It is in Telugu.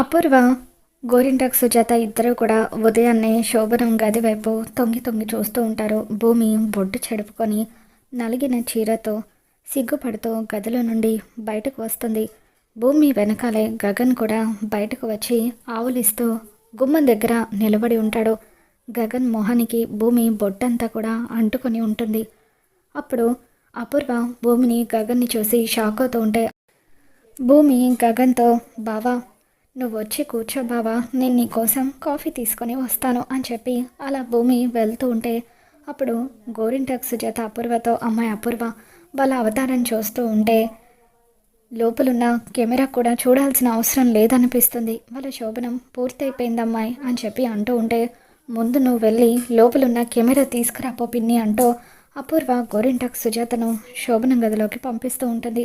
అపూర్వ గోరింటాక్ సుజాత ఇద్దరు కూడా ఉదయాన్నే శోభనం గది వైపు తొంగి తొంగి చూస్తూ ఉంటారు. భూమి బొడ్డు చెడుపుకొని నలిగిన చీరతో సిగ్గుపడుతూ గదిలో నుండి బయటకు వస్తుంది. భూమి వెనకాలే గగన్ కూడా బయటకు వచ్చి ఆవులిస్తూ గుమ్మం దగ్గర నిలబడి ఉంటాడు. గగన్ మొహానికి భూమి బొడ్డంతా కూడా అంటుకొని ఉంటుంది. అప్పుడు అపూర్వ భూమిని గగన్ని చూసి షాక్ అవుతూ ఉంటే భూమి గగన్తో బావా నువ్వు వచ్చి కూర్చో బావా నేను నీ కోసం కాఫీ తీసుకొని వస్తాను అని చెప్పి అలా భూమి వెళ్తూ ఉంటే అప్పుడు గోరింటాక్ సుజాత అపూర్వతో అమ్మాయి అపూర్వ వాళ్ళ అవతారం చూస్తూ ఉంటే లోపలున్న కెమెరా కూడా చూడాల్సిన అవసరం లేదనిపిస్తుంది. వాళ్ళ శోభనం పూర్తయిపోయింది అమ్మాయి అని చెప్పి అంటూ ఉంటే ముందు నువ్వు వెళ్ళి లోపలున్న కెమెరా తీసుకురాపో పిన్ని అంటూ అపూర్వ గోరింటక్ సుజాతను శోభనం గదిలోకి పంపిస్తూ ఉంటుంది.